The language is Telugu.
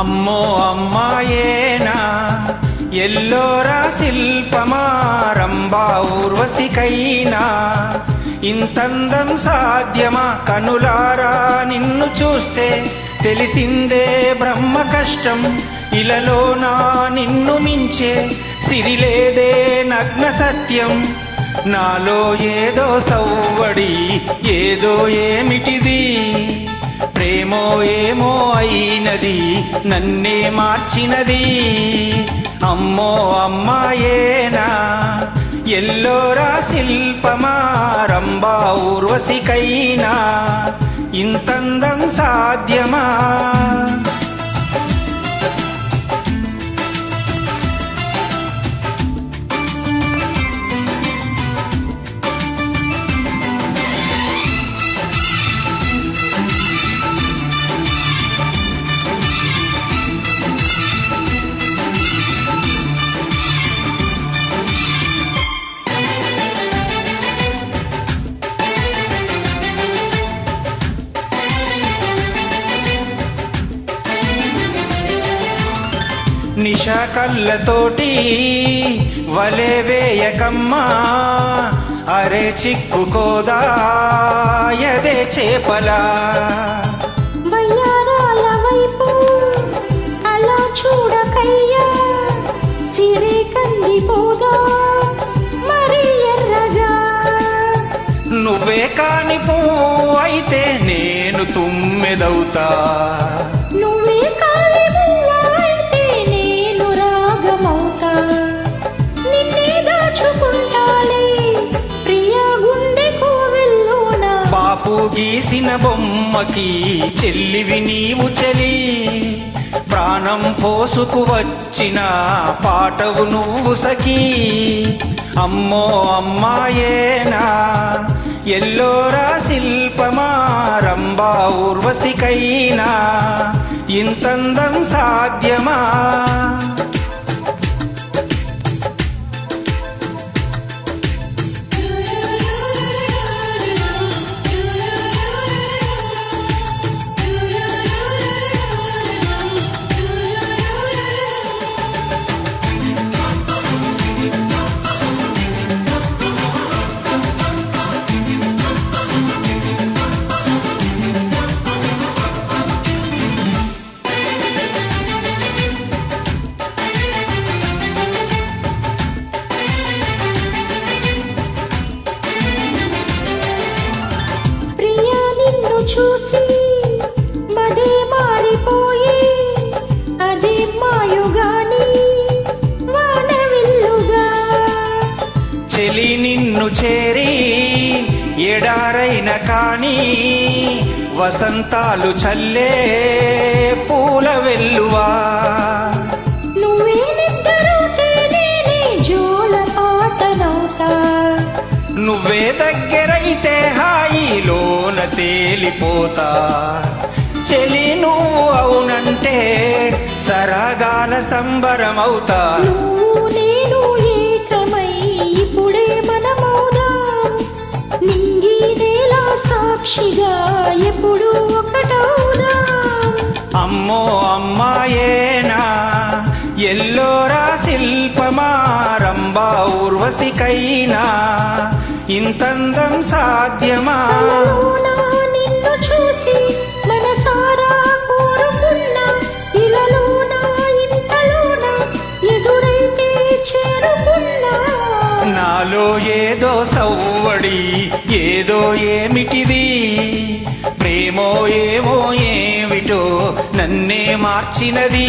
అమ్మో అమ్మాయేనా? ఎల్లోరా శిల్పమారంభా ఊర్వశికైనా? ఇంతందం సాధ్యమా? కనులారా నిన్ను చూస్తే తెలిసిందే బ్రహ్మ కష్టం ఇలలోనా నిన్ను మించే సిరిలేదే నగ్న సత్యం నాలో ఏదో సౌవడి ఏదో ఏమిటిది? ప్రేమో ఏమో అయినది నన్నే మార్చినది. అమ్మో అమ్మాయేనా ఎల్లోరా శిల్పమా రంభా ఊర్వశికైనా ఇంతందం సాధ్యమా? నిషా కళ్ళతోటి వలే వేయకమ్మా అరే చిక్కుకోదా ఎదే చేపలా. నువ్వే కాని పువ్వు అయితే నేను తుమ్మెదవుతా. నువ్వే గీసిన బొమ్మకి చెల్లివి నీవు చెలి. ప్రాణం పోసుకు వచ్చిన పాటవు నువ్వు సఖీ. అమ్మో అమ్మాయేనా ఎల్లోరా శిల్పమా రంభా ఊర్వశికైనా ఇంతందం సాధ్యమా? నిన్ను చేరి ఎడారైన కాని వసంతాలు చల్లే పూల వెల్లువా. నువ్వే దగ్గరైతే హాయిలోన తేలిపోతా చెలి నువ్వు అవునంటే సరగాల సంబరమవుతా. సాక్షిగా ఎప్పుడు ఒకటవుదాం అమ్మో అమ్మాయేనా? ఎల్లోరా శిల్పమా? రంభా ఊర్వశికైనా? ఇంతందం సాధ్యమా? కలలోన నిన్ను చూసి మనసారా కోరుకున్నా? ఇలలోన ఇంతలోన ఎదురైతే చేరుకున్నా? నాలో ఏదో సవ్వడి నన్నే మార్చినది.